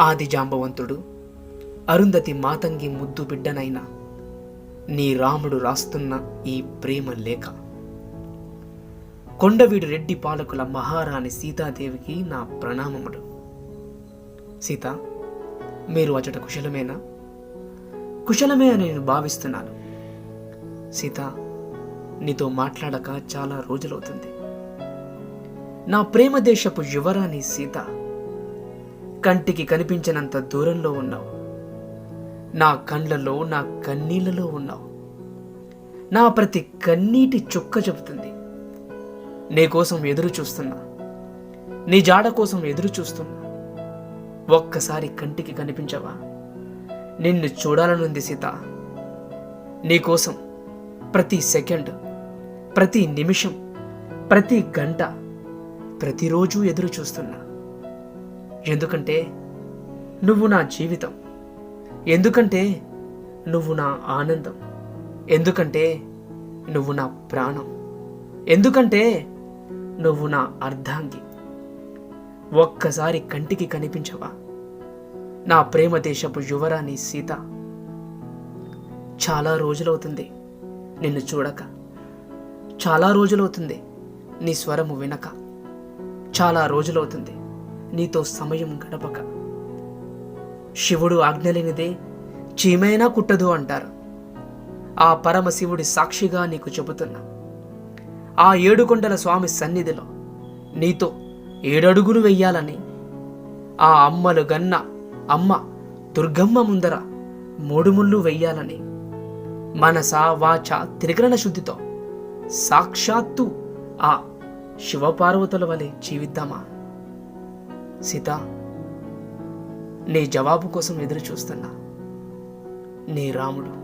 ఆది జాంబవంతుడు అరుంధతి మాతంగి ముద్దు బిడ్డనైన నీ రాముడు రాస్తున్న ఈ ప్రేమ లేఖ. కొండవీడు రెడ్డి పాలకుల మహారాణి సీతాదేవికి నా ప్రణామములు. సీత మీరు అచట కుశలమేనా? కుశలమే అని నేను భావిస్తున్నాను. సీత నీతో మాట్లాడక చాలా రోజులవుతుంది. నా ప్రేమ దేశపు యువరాణి సీత కంటికి కనిపించినంత దూరంలో ఉన్నావు. నా కండ్లలో నా కన్నీళ్ళలో ఉన్నావు. నా ప్రతి కన్నీటి చుక్క చెబుతుంది. నీ కోసం ఎదురు చూస్తున్నా. నీ జాడ కోసం ఎదురు చూస్తున్నా. ఒక్కసారి కంటికి కనిపించవా? నిన్ను చూడాలనుంది సీత. నీకోసం ప్రతి సెకండ్ ప్రతి నిమిషం ప్రతి గంట ప్రతిరోజు ఎదురు చూస్తున్నా. ఎందుకంటే నువ్వు నా జీవితం. ఎందుకంటే నువ్వు నా ఆనందం. ఎందుకంటే నువ్వు నా ప్రాణం. ఎందుకంటే నువ్వు నా అర్ధాంగి. ఒక్కసారి కంటికి కనిపించవా? నా ప్రేమ దేశపు యువరాణి సీత. చాలా రోజులవుతుంది నిన్ను చూడక. చాలా రోజులవుతుంది నీ స్వరము వినక. చాలా రోజులవుతుంది నీతో సమయం గడపక. శివుడు ఆజ్ఞలేనిదే చీమైనా కుట్టదు అంటారు. ఆ పరమశివుడి సాక్షిగా నీకు చెబుతున్నా. ఆ ఏడుకొండల స్వామి సన్నిధిలో నీతో ఏడడుగులు వెయ్యాలని ఆ అమ్మలు గన్న అమ్మ దుర్గమ్మ ముందర మూడుముళ్ళు వెయ్యాలని మనస వాచ త్రికరణ శుద్ధితో సాక్షాత్తు ఆ శివపార్వతుల వలె జీవిద్దామా? సీత నీ జవాబు కోసం ఎదురు చూస్తున్నా నీ రాముడు.